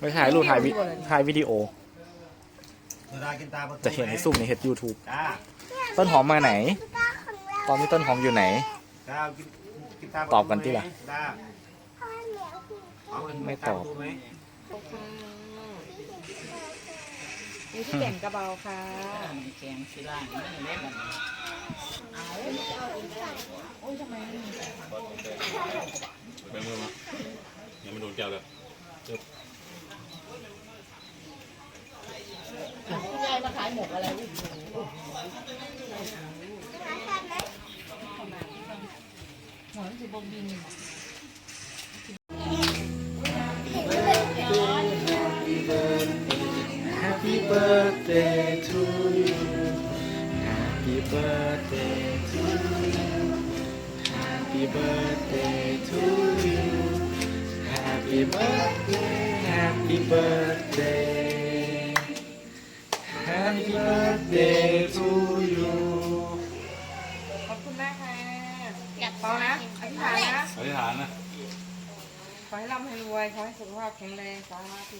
ไม่ถ่ายรูปถ่ายวิถ่ายวิดีโอเวลากินตาจะเห็นในซุ่มในเฮ็ดยูทูบจ้าต้นหอมมาไหนตาของเราตอนนี้ต้นหอมอยู่ไหน จ้ากินกินตาตอบกันที่ล่ะ จ้าพ่อเหนียวหูเอาเงินไม่ตอบาไหมอยู่ที่แก่งกระเบาค่ะแกงสิล่างนี่เล่นแบบนี้ แบงมือมายังไม่โดนแก้วเลย คุณยายมาขายหมกอะไรอุ้ย มาทำไหม หอมสิบบิน Happy birthday to you Happy birthday to you Happy birthday to you Happy birthday Happy birthday Happy birthday to you ขอบคุณมากค่ะอยากพอนะอธิษฐานนะอธิษฐานนะ ขอให้ร่ำให้รวย ขอให้สุขภาพแข็งแรงสาธุ